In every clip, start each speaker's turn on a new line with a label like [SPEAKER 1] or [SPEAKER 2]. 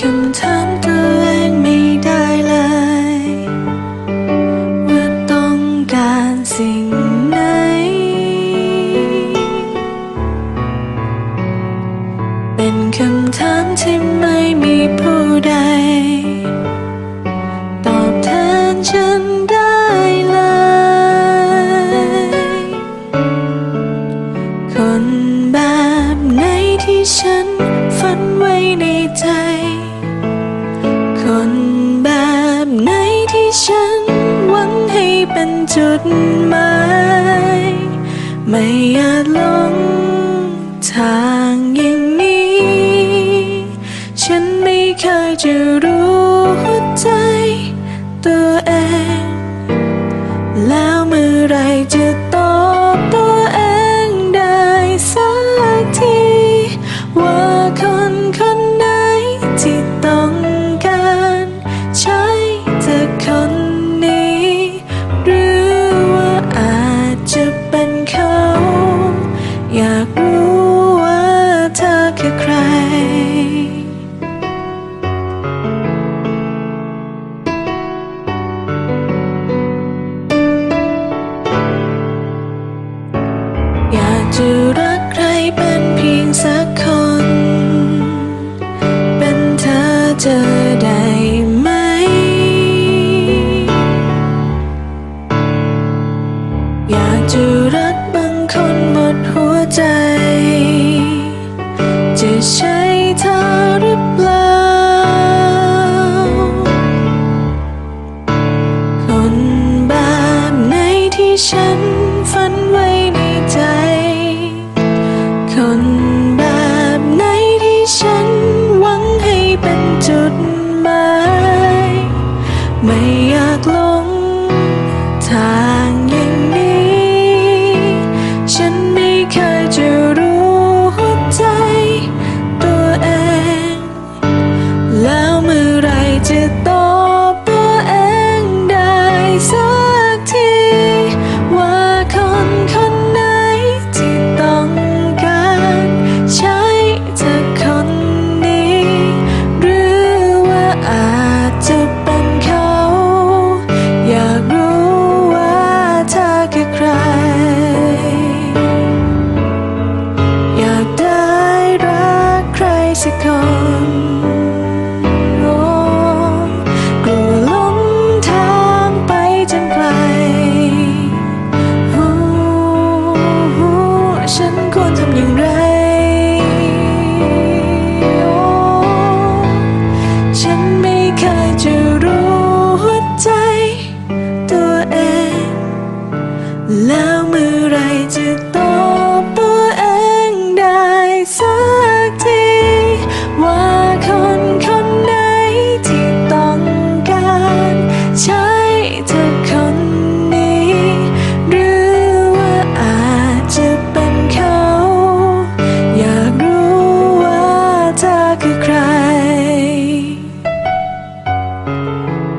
[SPEAKER 1] คำถามตัวเองไม่ได้เลย ว่าต้องการสิ่งไหน เป็นคำถามที่ไม่มีผู้ใด ตอบแทนฉันได้เลย คนแบบไหนที่ฉันฝันไว้ในใจ จุดหมายไม่อยาจหลงทางอย่างนี้ ฉันไม่เคยจะรู้หัวใจตัวเอง winter. bersama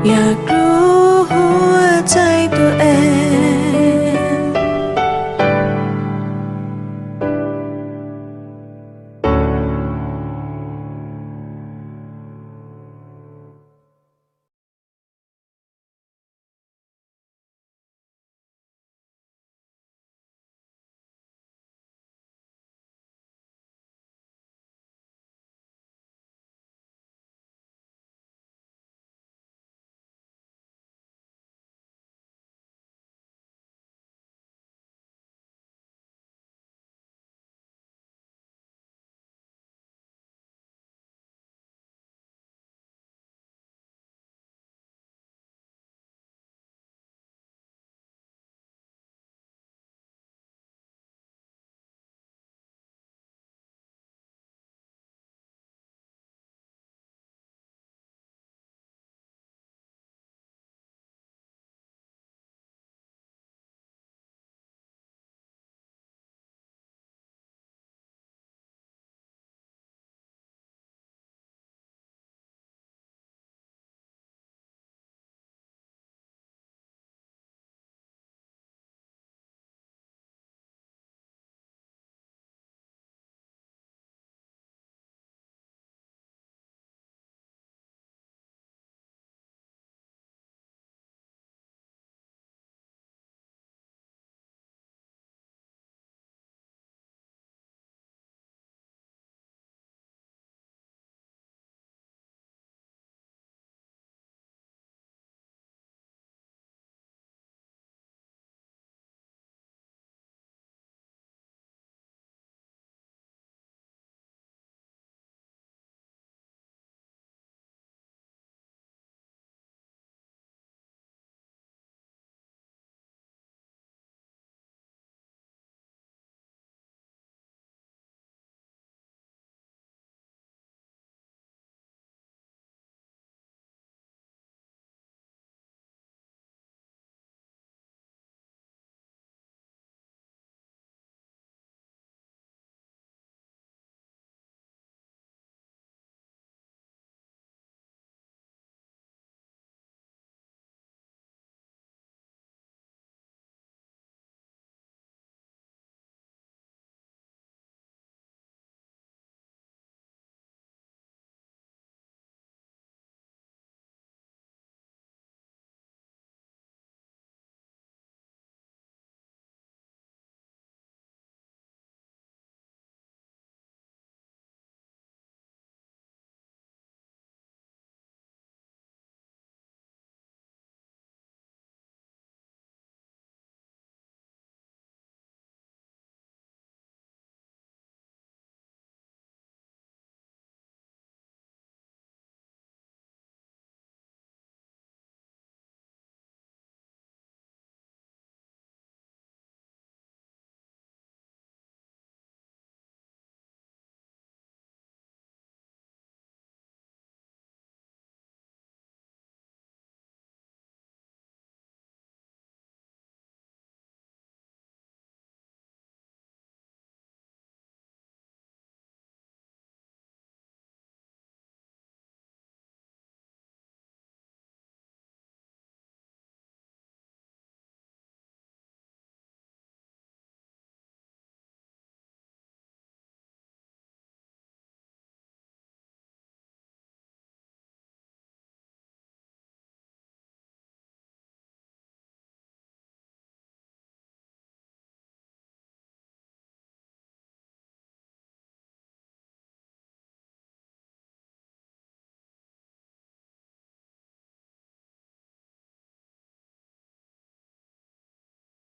[SPEAKER 1] อยากรู้หัวใจตัวเอง